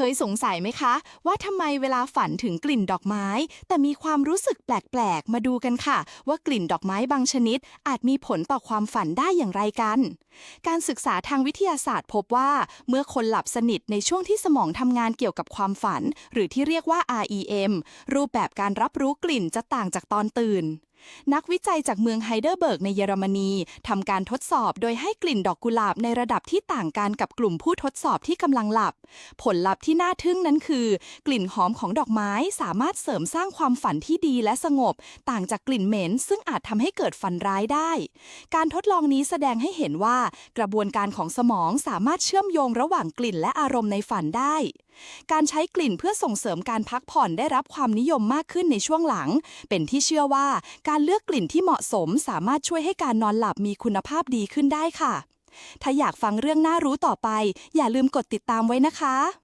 เคยสงสัยไหมคะ ว่าทำไมเวลาฝันถึงกลิ่นดอกไม้ แต่มีความรู้สึกแปลกๆ มาดูกันค่ะ ว่ากลิ่นดอกไม้บางชนิด อาจมีผลต่อความฝันได้อย่างไรกัน การศึกษาทางวิทยาศาสตร์พบว่า เมื่อคนหลับสนิทในช่วงที่สมองทำงานเกี่ยวกับความฝัน หรือที่เรียกว่า REM รูปแบบการรับรู้กลิ่นจะต่างจากตอนตื่น นักวิจัยจากเมืองไฮเดอร์เบิร์กในเยอรมนีทำการทดสอบโดยให้กลิ่นดอกกุหลาบในระดับที่ต่างกันกับกลุ่มผู้ทดสอบที่กำลังหลับ ผลลัพธ์ที่น่าทึ่งนั้นคือ กลิ่นหอมของดอกไม้สามารถเสริมสร้างความฝันที่ดีและสงบ ต่างจากกลิ่นเหม็น ซึ่งอาจทำให้เกิดฝันร้ายได้ การทดลองนี้แสดงให้เห็นว่า กระบวนการของสมองสามารถเชื่อมโยงระหว่างกลิ่นและอารมณ์ในฝันได้ การใช้กลิ่นเพื่อส่งเสริมการพักผ่อนได้รับความนิยมมากขึ้นในช่วงหลัง เป็นที่เชื่อว่าการเลือกกลิ่นที่เหมาะสมสามารถช่วยให้การนอนหลับมีคุณภาพดีขึ้นได้ค่ะ ถ้าอยากฟังเรื่องน่ารู้ต่อไป อย่าลืมกดติดตามไว้นะคะ